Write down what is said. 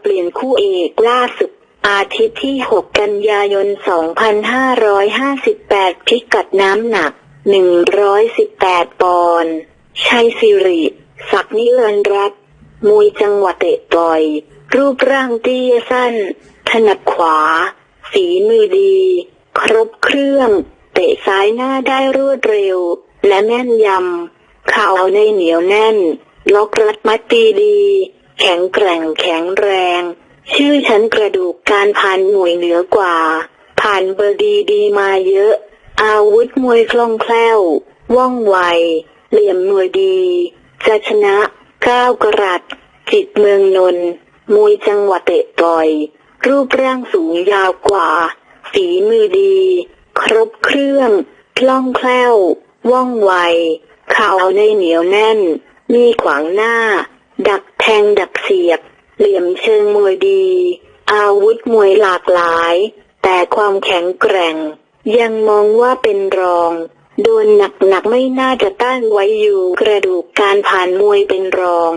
เปลี่ยนคู่เอกล่าสุด อาทิตย์ที่ 6 กันยายน 2558 พิกัดน้ำหนัก 118 ปอนด์ชัยสิริ ศักดิ์นิรันรัตน์มวยจังหวะเตะต่อย รูปร่างเตี้ยสั้น ถนัดขวา ฝีมือดี ครบเครื่อง เตะซ้ายหน้าได้รวดเร็ว และแม่นยำเข่าในเหนียวแน่น ล็อกรัดมัดตีดี แข็งแกร่งแข็งแรง ชื่อชั้นกระดูกการผ่านหน่วยเหนือกว่า ผ่านเบอร์ดีดีมาเยอะ อาวุธมวยคล่องแคล่ว ว่องไว เหลี่ยมมวยดีจะชนะก้าวกรัดจิตเมืองนนท์มวยจังหวะเตะต่อย รูปร่างสูงยาวกว่า ฝีมือดี ครบเครื่องคล่องแคล่ว ว่องไวข่าวในเหนียวแน่น มีขวางหน้า ดักแทงดักเสียบ เหลี่ยมเชิงมวยดี อาวุธมวยหลากหลาย แต่ความแข็งแกร่ง ยังมองว่าเป็นรองโดนหนักๆไม่น่าจะต้านไว้อยู่กระดูกการผ่านมวยเป็นรอง